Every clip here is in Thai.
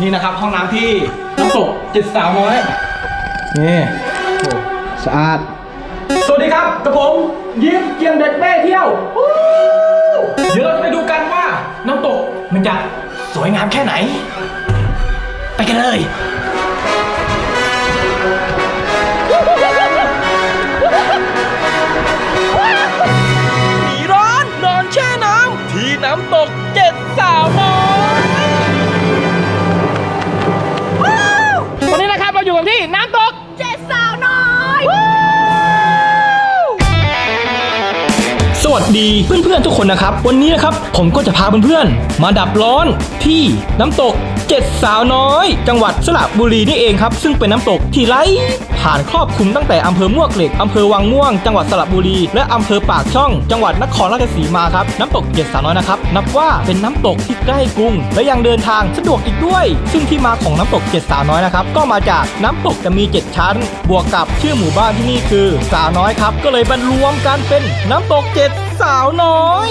นี่นะครับ ห้องน้ำที่น้ำตกจิตสาวน้อยนี่โอ้สะอาด สวัสดีครับกับผมยิ้มเกียงเด็กแม่เที่ยววู้เดี๋ยวเราจะไปดูกันว่าน้ำตกมันจะสวยงามแค่ไหน ไปกันเลย วัสดีเพื่อนๆทุกคนนะครับ วันนี้นะครับผมก็จะพาเพื่อนๆ มาดับร้อนที่น้ำตกเจ็ดสาวน้อย จังหวัดสระบุรีนี่เองครับ ซึ่งเป็นน้ำตกที่ไร้ผ่านครอบคลุมตั้งแต่อำเภอมวกเหล็กอำเภอวังม่วง จังหวัดสระบุรี และอำเภอปากช่อง จังหวัดนครราชสีมาครับ น้ำตกเจ็ดสาวน้อยนะครับ นับว่าเป็นน้ำตกที่ใกล้กรุง และยังเดินทางสะดวกอีกด้วย ซึ่งที่มาของน้ำตกเจ็ดสาวน้อยนะครับ ก็มาจากน้ำตกจะมี 7 ชั้น บวกกับชื่อหมู่บ้านที่นี่คือสาวน้อยครับ ก็เลยบรรรวมกันเป็นน้ำตกเจ็ดสาวน้อย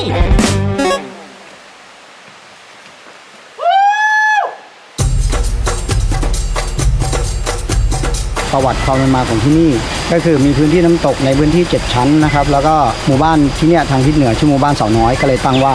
ประวัติความเป็นมาของที่นี่ ก็คือมีพื้นที่น้ำตกในพื้นที่ 7 ชั้นนะครับ แล้วก็หมู่บ้านที่เนี่ยทางทิศเหนือชื่อหมู่บ้านเสาน้อยก็เลยตั้งว่า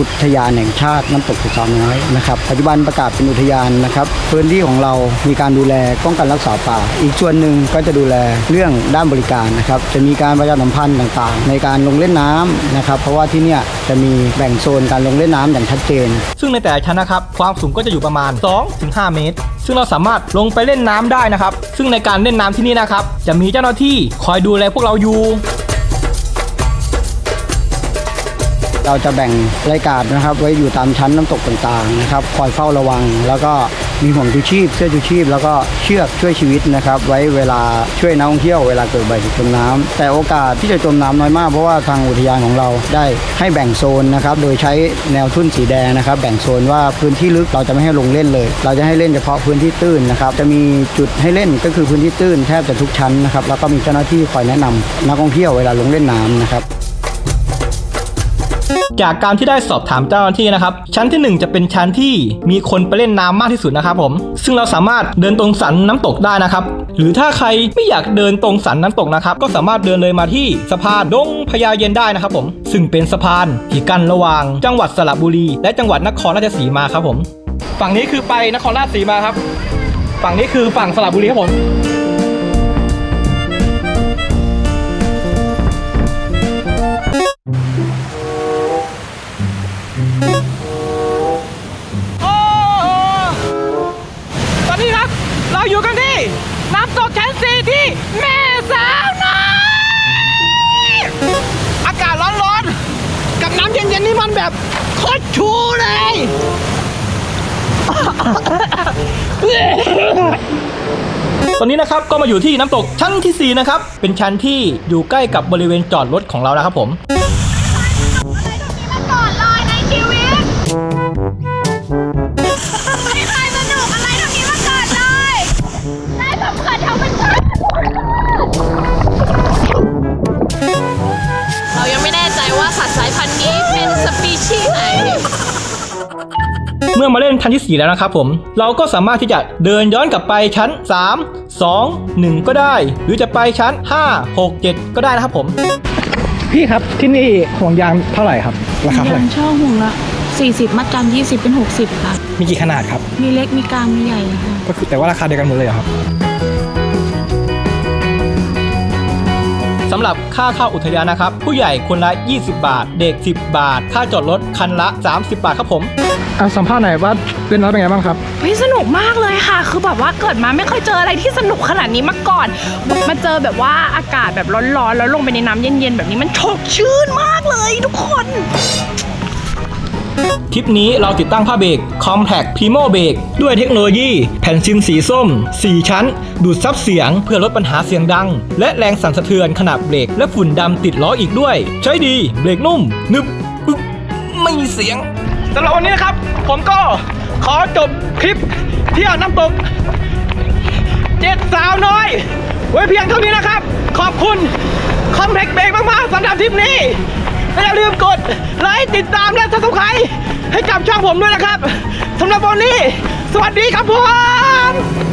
อุทยานแห่งชาติน้ำตกเสาน้อยนะครับปัจจุบันประกาศเป็นอุทยานนะครับพื้นที่ของเรามีการดูแลป้องกันรักษาป่า อีกส่วนหนึ่งก็จะดูแลเรื่องด้านบริการนะครับจะมีการประชาสัมพันธ์ต่างๆ ในการลงเล่นน้ำนะครับเพราะว่าที่เนี่ยจะมีแบ่งโซนการลงเล่นน้ำอย่างชัดเจน ซึ่งในแต่ละชั้นนะครับความสูงก็จะอยู่ประมาณ 2-5 เมตร ซึ่งเราสามารถลงไปเล่นน้ำได้นะครับ ซึ่งในการเล่นน้ำที่นี่นะครับ จะมีเจ้าหน้าที่คอยดูแลพวกเราอยู่ เราจะแบ่งรายการนะครับ ไว้อยู่ตามชั้นน้ำตกต่างๆนะครับ คอยเฝ้าระวัง แล้วก็มีห่วงชูชีพ เสื้อชูชีพ แล้วก็เชือกช่วยชีวิตนะครับ ไว้เวลาช่วยนักท่องเที่ยวเวลาเกิดอุบัติเหตุจมน้ำแต่โอกาสที่จะจมน้ำน้อยมากเพราะว่าทางอุทยานของเราได้ให้แบ่งโซนนะครับ โดยใช้แนวทุ่นสีแดงนะครับ แบ่งโซนว่าพื้นที่ลึกเราจะไม่ให้ลงเล่นเลย เราจะให้เล่นเฉพาะพื้นที่ตื้นนะครับ จะมีจุดให้เล่นก็คือพื้นที่ตื้นแทบจะทุกชั้นนะครับ แล้วก็มีเจ้าหน้าที่คอยแนะนำนักท่องเที่ยวเวลาลงเล่นน้ำนะครับ จากการที่ได้สอบถามเจ้าหน้าที่นะครับ ชั้นที่ 1 จะเป็นชั้นที่มีคนไปเล่นน้ำมากที่สุดนะครับผม ซึ่งเราสามารถเดินตรงสันน้ำตกได้นะครับ หรือถ้าใครไม่อยากเดินตรงสันน้ำตกนะครับ ก็สามารถเดินเลยมาที่สะพานดงพญาเย็นได้นะครับผม ซึ่งเป็นสะพานที่กั้นระหว่าง จังหวัดสระบุรี และจังหวัดนครราชสีมาครับผม ฝั่งนี้คือไปนครราชสีมาครับ ฝั่งนี้คือฝั่งสระบุรีครับผม แม่สาวน้อยอากาศร้อนๆ กับน้ำเย็นๆนี่มันแบบโคตรชูเลย ตอนนี้นะครับก็มาอยู่ที่น้ำตกชั้นที่ 4 นะครับ เป็นชั้นที่อยู่ใกล้กับบริเวณจอดรถของเรานะครับผม ใจว่าสัตว์สายพันธุ์นี้เป็นสปีชีส์ไหน เมื่อมาเล่นชั้นที่ 4 แล้วนะครับผม เราก็สามารถที่จะเดินย้อนกลับไปชั้น 3 2 1 ก็ได้ หรือจะไปชั้น 5 6 7 ก็ได้นะครับผม พี่ครับที่นี่ห่วงยางเท่าไหร่ครับ ราคาเท่าไหร่ยางช่อห่วงละ 40 มัดจำ20 เป็น 60 ค่ะ มีกี่ขนาดครับ มีเล็กมีกลางมีใหญ่ค่ะ ก็คือแต่ว่าราคาเดียวกันหมดเลยเหรอครับ สำหรับค่าเข้าอุทยานนะครับ ผู้ใหญ่คนละ 20 บาท เด็ก 10 บาท ค่าจอดรถคันละ 30 บาทครับผมอะสัมภาษณ์หน่อยว่าเล่นน้อยเป็นไงบ้างครับ เฮ้ยสนุกมากเลยค่ะ คือแบบว่าเกิดมาไม่เคยเจออะไรที่สนุกขนาดนี้มาก่อน มาเจอแบบว่าอากาศแบบร้อนๆ แล้วลงไปในน้ำเย็นๆ แบบนี้มันโชกชื่นมากเลยทุกคน ทริปนี้เราติดตั้งผ้าเบรก Compact Primo b r a k ด้วยเทคโนโลยี แผ่นซิมสีส้ม 4 ชั้น ดูดซับเสียงเพื่อลดปัญหาเสียงดัง และแรงสั่นสะเทือนขณะเบรกและฝุ่นดำติดล้ออีกด้วย ใช้ดีเบรกนุ่ม นึบไม่มีเสียงสำหรับวันนี้นะครับ ผมก็ขอจบคลิปเที่ยวน้ำตกเจ็ดสาวน้อย ไว้เพียงเท่านี้นะครับ ขอบคุณคอมเพล็กเบรกมากๆสำหรับทริปนี้ และอย่าลืมกดไลค์ติดตามและ subscribe ให้กับช่องผมด้วยนะครับสำหรับวันนี้สสวัสดีครับผม